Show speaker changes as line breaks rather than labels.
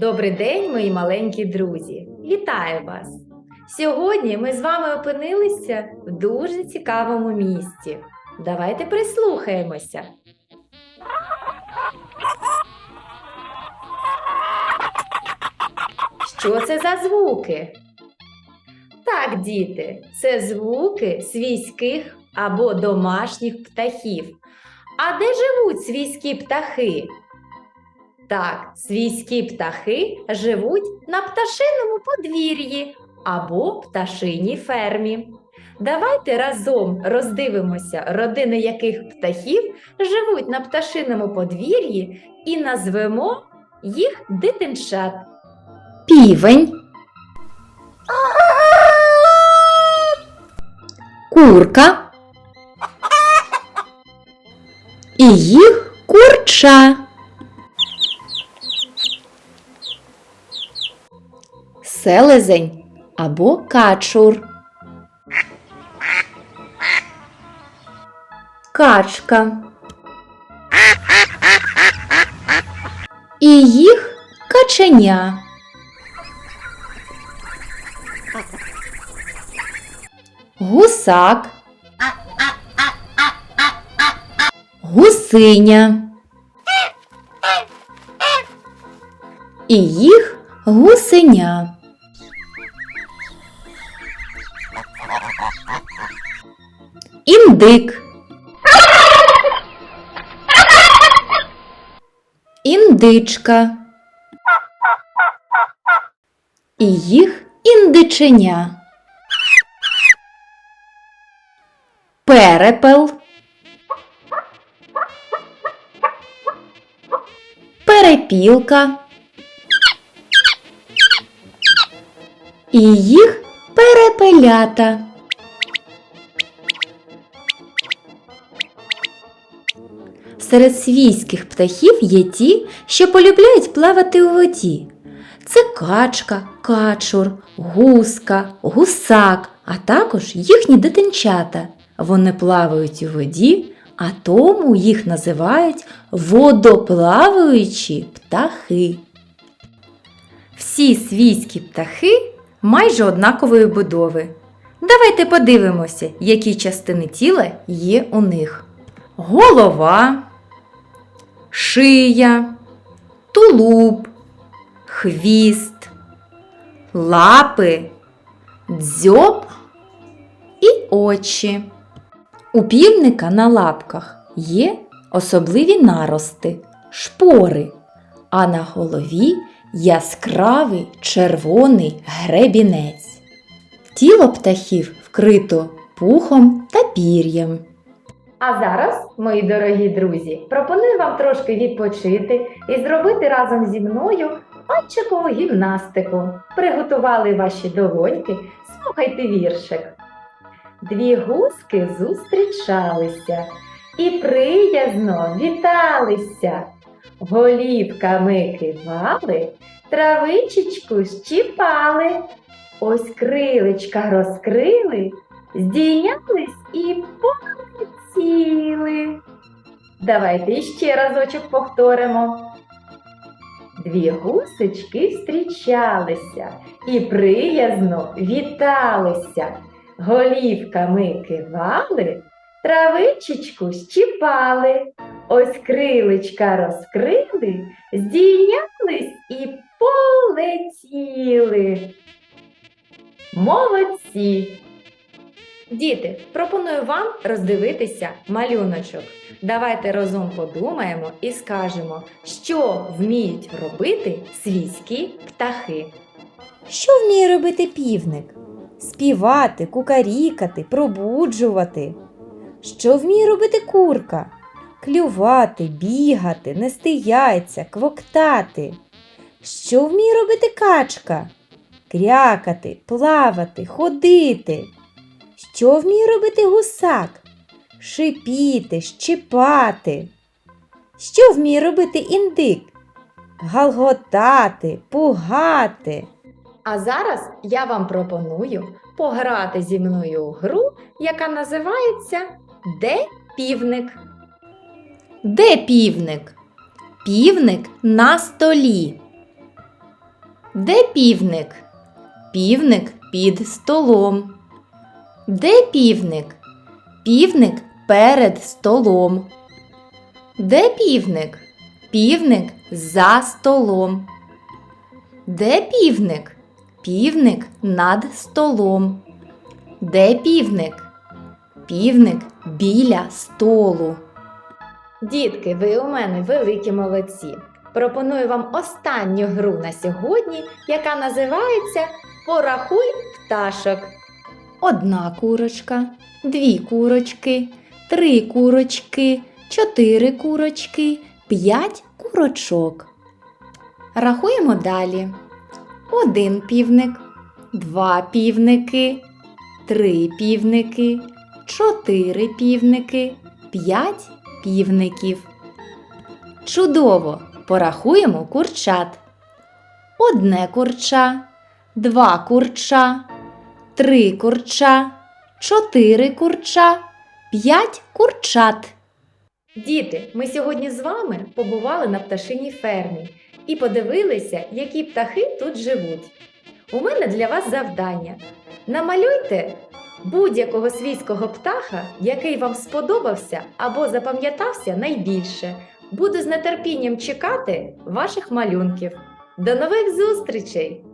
Добрий день, мої маленькі друзі! Вітаю вас! Сьогодні ми з вами опинилися в дуже цікавому місці. Давайте прислухаємося. Що це за звуки? Так, діти, це звуки свійських або домашніх птахів. А де живуть свійські птахи? Так, свійські птахи живуть на пташиному подвір'ї або пташиній фермі. Давайте разом роздивимося, родини яких птахів живуть на пташиному подвір'ї і назвемо їх дитинчат. Півень, курка і їх курча. Селезень або качур. Качка. І їх каченя. Гусак. Гусиня. І їх гусеня. Індик. Індичка. І їх індиченя. Перепел. Перепілка. І їх перепелята. Серед свійських птахів є ті, що полюбляють плавати у воді. Це качка, качур, гуска, гусак, а також їхні дитинчата. Вони плавають у воді, а тому їх називають водоплаваючі птахи. Всі свійські птахи майже однакової будови. Давайте подивимося, які частини тіла є у них голова, шия, тулуб, хвіст, лапи, дзьоб і очі. У півника на лапках є особливі нарости, шпори, а на голові яскравий червоний гребінець. Тіло птахів вкрито пухом та пір'ям. А зараз, мої дорогі друзі, пропоную вам трошки відпочити і зробити разом зі мною пальчикову гімнастику. Приготували ваші долоньки, слухайте віршик. Дві гуски зустрічалися і приязно віталися. Голівками кивали, травичечку щіпали. Ось крилечка розкрили, здійнялись і полетіли. Давайте ще разочок повторимо. Дві гусечки зустрічалися і приязно віталися. Голівками кивали, травичечку щіпали. Ось крилечка розкрили, здійнялись Діти, пропоную вам роздивитися малюночок. Давайте разом подумаємо і скажемо, що вміють робити свійські птахи.
Що вміє робити півник? Співати, кукарікати, пробуджувати. Що вміє робити курка? Клювати, бігати, нести яйця, квоктати. Що вміє робити качка? Крякати, плавати, ходити. Що вміє робити гусак? Шипіти, щипати. Що вміє робити індик? Галготати, пугати.
А зараз я вам пропоную пограти зі мною у гру, яка називається Де півник? Де півник? Півник на столі. Де півник? Півник під столом. Де півник? Півник перед столом. Де півник? Півник за столом. Де півник? Півник над столом. Де півник? Півник біля столу. Дітки, ви у мене великі молодці. Пропоную вам останню гру на сьогодні, яка називається Порахуй пташок. Одна курочка, дві курочки, три курочки, чотири курочки, п'ять курочок. Рахуємо далі. Один півник, два півники, три півники, чотири півники, п'ять півників. Чудово! Порахуємо курчат. Одне курча, два курча, три курча, чотири курча, п'ять курчат. Діти, ми сьогодні з вами побували на пташиній фермі і подивилися, які птахи тут живуть. У мене для вас завдання. Намалюйте будь-якого свійського птаха, який вам сподобався або запам'ятався найбільше. Буду з нетерпінням чекати ваших малюнків. До нових зустрічей!